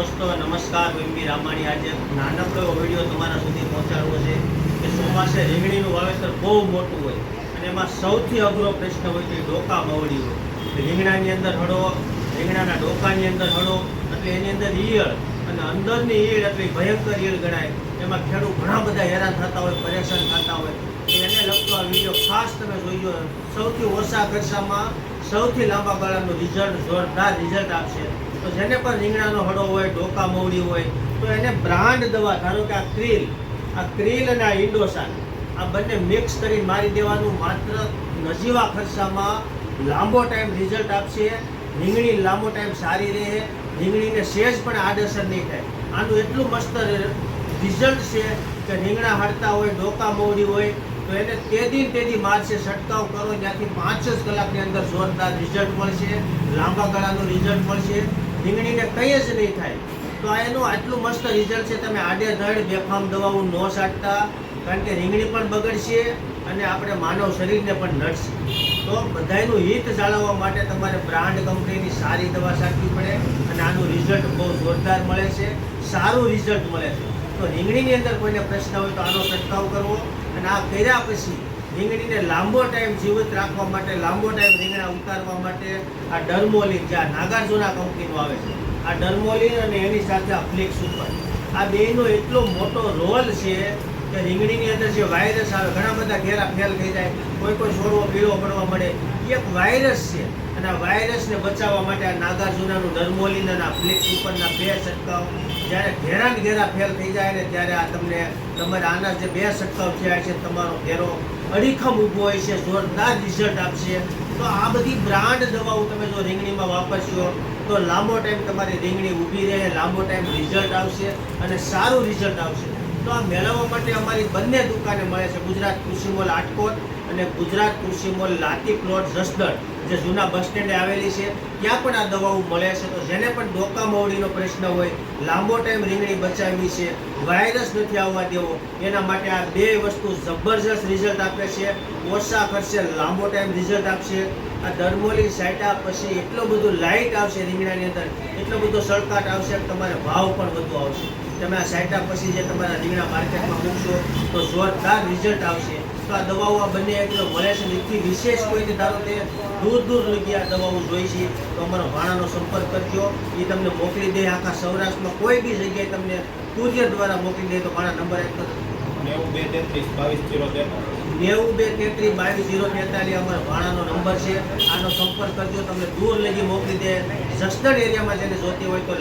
દોસ્તો, નમસ્કાર, હું એમબી રામાણી. આજે નાનકડો એવો વીડિયો તમારા સુધી પહોંચાડવો છે કે ચોમાસે રીંગણીનું વાવેતર બહુ મોટું હોય અને એમાં સૌથી અઘરો પ્રશ્ન હોય એ ડોકા મવડી હોય. રીંગણાની અંદર હળો, રીંગણાના ડોકાની અંદર હળો, એટલે એની અંદર ઈયળ અને અંદરની ઈયળ એટલી ભયંકર ઈયળ ગણાય. એમાં ખેડૂત ઘણા બધા હેરાન થતા હોય, પરેશાન થતા હોય. એને લગતો આ વીડિયો ખાસ તમે જોઈજો સૌથી ઓછા ખર્ચામાં સૌથી લાંબા ગાળાનું રિઝલ્ટ જોરદાર રિઝલ્ટ આપશે. તો જેને પણ રીંગણાનો હળો હોય ડોકા મવડી હોય, તો એને બ્રાન્ડ દવા, ધારો કે આ ક્રીલ આ ક્રીલ અને આ ઇન્ડોસાન આ બંને મિક્સ કરી મારી દેવાનું. માત્ર નજીવા ખર્ચામાં લાંબો ટાઈમ રિઝલ્ટ આપશે. રીંગણી લાંબો ટાઈમ સારી રહે. રીંગણીને સેજ પણ આડઅસર નહીં થાય. આનું એટલું મસ્ત રિઝલ્ટ છે કે રીંગણા હળતા હોય ડોકા મવડી હોય, તો એને તેદી તેદી મારશે. છંટકાવ કરો, ત્યાંથી પાંચ જ કલાકની અંદર જોરદાર રિઝલ્ટ મળશે. લાંબા ગાળાનું રિઝલ્ટ મળશે. રીંગણીને કંઈ જ નહીં થાય. તો આ એનું આટલું મસ્ત રિઝલ્ટ છે, તમે આડે ધડ બેફામ દવાઓ ન સાટતા, કારણ કે રીંગણી પણ બગડશે અને આપણે માનવ શરીરને પણ નડશે. તો બધાયનું હિત જાળવવા માટે તમારે બ્રાન્ડ કંપનીની સારી દવા સાચવી પડે અને આનું રિઝલ્ટ બહુ જોરદાર મળે છે, સારું રિઝલ્ટ મળે છે. તો રીંગણીની અંદર કોઈને પ્રશ્ન હોય તો આનો છંટકાવ કરવો અને આ કર્યા પછી રીંગણીને લાંબો ટાઈમ જીવિત રાખવા માટે, લાંબો ટાઈમ રીંગણા ઉતારવા માટે આ ડર્મોલિન જે આ નાગાર્જુના કંપનીનું આવે છે, આ ડર્મોલિન અને એની સાથે આ ફ્લિક્સ ઉપર. આ બેનો એટલો મોટો રોલ છે કે રીંગણીની અંદર જે વાયરસ આવે, ઘણા બધા ઘેરા ફેલ થઈ જાય, કોઈ કોઈ છોડવો પીળો પડવા મળે. એક વાયરસ છે. અને આ વાયરસને બચાવવા માટે આ નાગાર્જુનાનું આ ફ્લિક્સ ઉપરના બે છંટકાવ. જ્યારે ઘેરા ને ઘેરા ફેલ થઈ જાય ને ત્યારે આ તમને તમારા આના જે બે છંટકાવ થયા છે, તમારો ઘેરો અડીખમ ઊભો હોય છે, જોરદાર રિઝલ્ટ આપશે. તો આ બધી બ્રાન્ડ દવાઓ તમે જો રીંગણીમાં વાપરશો, તો લાંબો ટાઈમ તમારી રીંગણી ઊભી રહે, લાંબો ટાઈમ રિઝલ્ટ આવશે અને સારું રિઝલ્ટ આવશે. તો આ મેળવવા માટે અમારી બંને દુકાને મળે છે ગુજરાત કૃષિ મોલ આટકોટ અને ગુજરાત કૃષિ મોલ લાતી પ્લોટ જસદણ, જે જૂના બસ સ્ટેન્ડે આવેલી છે. ત્યાં પણ આ દવાઓ મળે છે. તો જેને પણ ડોકા મવડીનો પ્રશ્ન હોય, લાંબો ટાઈમ રીંગણી બચાવવી છે, વાયરસ નથી આવવા દેવો, એના માટે આ બે વસ્તુ જબરજસ્ત રિઝલ્ટ આપે છે. ઓછા ખર્ચે લાંબો ટાઈમ રિઝલ્ટ આપશે. આ ડર્મોલી સાઇટા પછી એટલો બધો લાઇટ આવશે રીંગણાની અંદર, એટલો બધો સળકાટ આવશે તમારે ભાવ પણ વધુ આવશે. તમે આ સાઇટા પછી જે તમારા રીંગણા માર્કેટમાં મૂકશો, તો જોરદાર રિઝલ્ટ આવશે. તો આ દવાઓ આ બંને એટલો મળે છે એથી વિશેષ કોઈ ધારો તે દૂર દૂર લગી આ દવાઓ જોઈ છે, તો અમારો ભાણાનો સંપર્ક કરજો. એ તમને મોકલી દે આખા સૌરાષ્ટ્રમાં કોઈ બી જગ્યાએ તમને કુરિયર દ્વારા મોકલી દે તો મારા નંબર એક નેવું બે તેત્રીસ બાવીસ જોતી હોય તો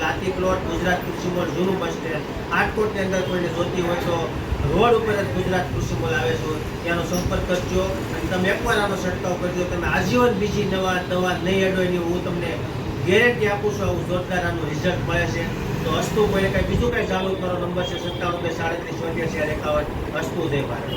રોડ ઉપર જ ગુજરાત કૃષિ મોલ આવે છે. ત્યાંનો સંપર્ક કરજો. અને તમે એકવાર આનો છંટકાવ કરજો. તમે આજીવન બીજી નવા દવા નહીં અડો એની હું તમને ગેરંટી આપું છું. આવું જોરદાર આનું રિઝલ્ટ મળે છે. તો અસ્તુ હોય કંઈ બીજું કંઈ ચાલુ કરો? નંબર છે સત્તાણું બે સાડત્રીસ ચોત્યાસી એકાવન અસ્તુ જય ભારત.